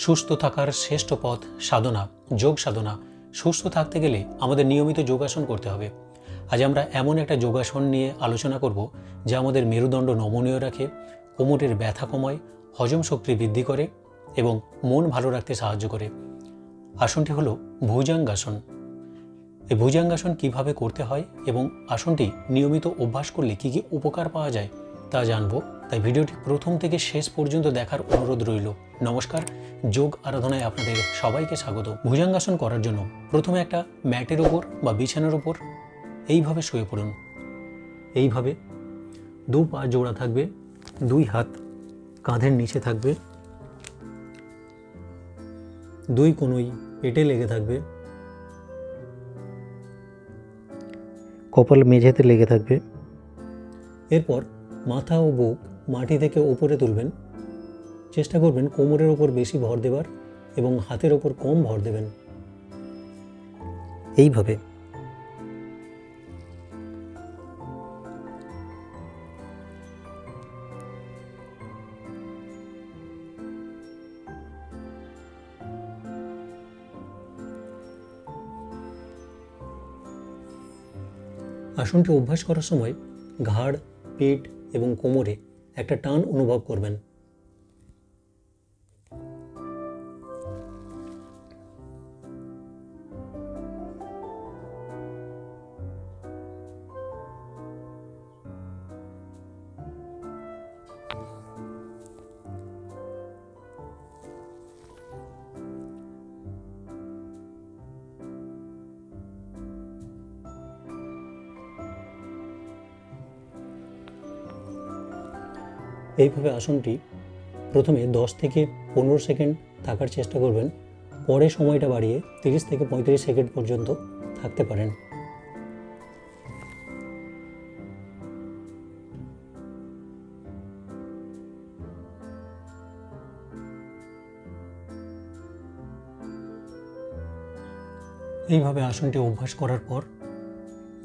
সুস্থ থাকার শ্রেষ্ঠ পথ সাধনা, যোগ সাধনা। সুস্থ থাকতে গেলে আমাদের নিয়মিত যোগাসন করতে হবে। আজ আমরা এমন একটা যোগাসন নিয়ে আলোচনা করব যা আমাদের মেরুদণ্ড নমনীয় রাখে, কোমরের ব্যথা কমায়, হজম শক্তি বৃদ্ধি করে এবং মন ভালো রাখতে সাহায্য করে। আসনটি হলো ভুজাঙ্গাসন। এই ভুজাঙ্গাসন কীভাবে করতে হয় এবং আসনটি নিয়মিত অভ্যাস করলে কী কী উপকার পাওয়া যায় তা জানব। তাই ভিডিওটি প্রথম থেকে শেষ পর্যন্ত দেখার অনুরোধ রইল। নমস্কার, যোগ আরাধনায় আপনাদের সবাইকে স্বাগত। ভুজাঙ্গাসন করার জন্য প্রথমে একটা ম্যাটের ওপর বা বিছানার ওপর এইভাবে শুয়ে পড়ুন। এইভাবে দু পা জোড়া থাকবে, দুই হাত কাঁধের নিচে থাকবে, দুই কোনোই পেটে লেগে থাকবে, কপাল মেঝেতে লেগে থাকবে। এরপর মাথা ও বুক মাটি থেকে ওপরে তুলবেন। চেষ্টা করবেন কোমরের ওপর বেশি ভর দেবার এবং হাতের ওপর কম ভর দেবেন। এইভাবে। আসনটি অভ্যাস করার সময় ঘাড়, পেট এবং কোমরে একটা টান অনুভব করবেন। এইভাবে আসনটি প্রথমে দশ থেকে পনেরো সেকেন্ড থাকার চেষ্টা করবেন, পরে সময়টা বাড়িয়ে তিরিশ থেকে পঁয়ত্রিশ সেকেন্ড পর্যন্ত থাকতে পারেন। এইভাবে আসনটি অভ্যাস করার পর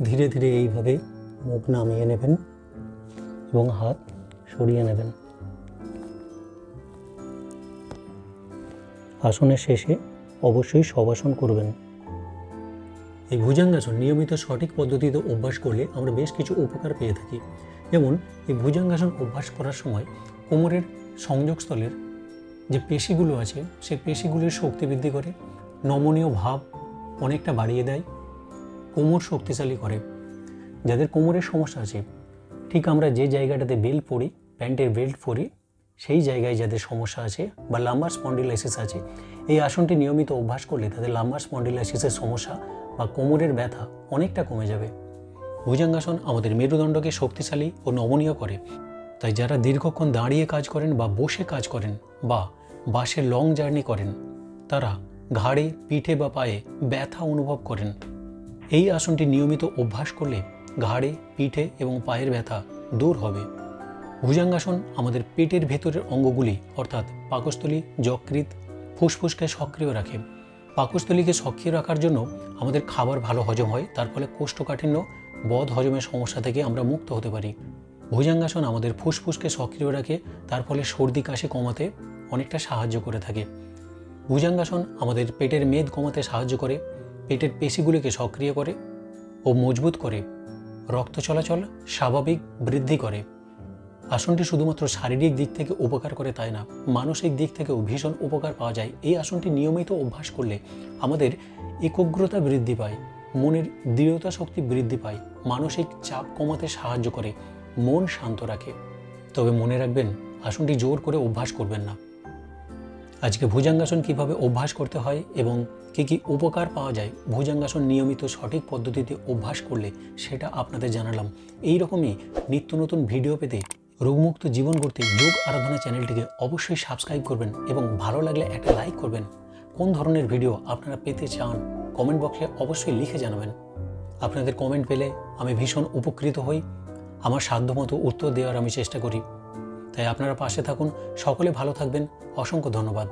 ধীরে ধীরে এইভাবে মুখ নামিয়ে নেবেন এবং হাত সরিয়ে নেবেন। আসনের শেষে অবশ্যই শবাসন করবেন। এই ভুজাঙ্গাসন নিয়মিত সঠিক পদ্ধতিতে অভ্যাস করলে আমরা বেশ কিছু উপকার পেয়ে থাকি। যেমন, এই ভুজাঙ্গাসন অভ্যাস করার সময় কোমরের সংযোগস্থলের যে পেশিগুলো আছে, সেই পেশিগুলির শক্তি বৃদ্ধি করে, নমনীয় ভাব অনেকটা বাড়িয়ে দেয়, কোমর শক্তিশালী করে। যাদের কোমরের সমস্যা আছে, ঠিক আমরা যে জায়গাটাতে বেল পরি প্যান্টের বেল্ট পরি সেই জায়গায় যাদের সমস্যা আছে বা লাম্বার স্পন্ডিলাইসিস আছে, এই আসনটি নিয়মিত অভ্যাস করলে তাদের লাম্বার স্পন্ডিলাইসিসের সমস্যা বা কোমরের ব্যথা অনেকটা কমে যাবে। ভুজাঙ্গাসন আমাদের মেরুদণ্ডকে শক্তিশালী ও নমনীয় করে। তাই যারা দীর্ঘক্ষণ দাঁড়িয়ে কাজ করেন বা বসে কাজ করেন বা বাসে লং জার্নি করেন, তারা ঘাড়ে, পিঠে বা পায়ে ব্যথা অনুভব করেন। এই আসনটি নিয়মিত অভ্যাস করলে ঘাড়ে, পিঠে এবং পায়ের ব্যথা দূর হবে। ভুজাঙ্গাসন আমাদের পেটের ভেতরের অঙ্গগুলি, অর্থাৎ পাকস্থলী যকৃত ফুসফুসকে সক্রিয় রাখে। পাকস্থলীকে সক্রিয় রাখার জন্য আমাদের খাবার ভালো হজম হয়, তার ফলে কোষ্ঠকাঠিন্য, বদ হজমের সমস্যা থেকে আমরা মুক্ত হতে পারি। ভুজাঙ্গাসন আমাদের ফুসফুসকে সক্রিয় রাখে, তার ফলে সর্দি কাশি কমাতে অনেকটা সাহায্য করে থাকে। ভুজাঙ্গাসন আমাদের পেটের মেদ কমাতে সাহায্য করে, পেটের পেশিগুলিকে সক্রিয় করে ও মজবুত করে। রক্ত চলাচল স্বাভাবিক বৃদ্ধি করে। আসনটি শুধুমাত্র শারীরিক দিক থেকে উপকার করে তাই না? মানসিক দিক থেকেও ভীষণ উপকার পাওয়া যায়। এই আসনটি নিয়মিত অভ্যাস করলে আমাদের একগ্রতা বৃদ্ধি পায়, মনের দৃঢ়তা শক্তি বৃদ্ধি পায়, মানসিক চাপ কমাতে সাহায্য করে, মন শান্ত রাখে। তবে মনে রাখবেন, আসনটি জোর করে অভ্যাস করবেন না। আজকে ভুজাঙ্গাসন কীভাবে অভ্যাস করতে হয় এবং কী কী উপকার পাওয়া যায়, ভুজাঙ্গাসন নিয়মিত সঠিক পদ্ধতিতে অভ্যাস করলে সেটা আপনাদের জানালাম। এই রকমই নিত্য নতুন ভিডিও পেতে রোগমুক্ত জীবন করতে যোগ আরাধনা চ্যানেলটিকে অবশ্যই সাবস্ক্রাইব করবেন এবং ভালো লাগলে একটা লাইক করবেন। কোন ধরনের ভিডিও আপনারা পেতে চান কমেন্ট বক্সে অবশ্যই লিখে জানাবেন। আপনাদের কমেন্ট পেলে আমি ভীষণ উপকৃত হই। আমার সাধ্যমতো উত্তর দেওয়ার আমি চেষ্টা করি। তাই আপনারা পাশে থাকুন, সকলে ভালো থাকবেন। অসংখ্য ধন্যবাদ।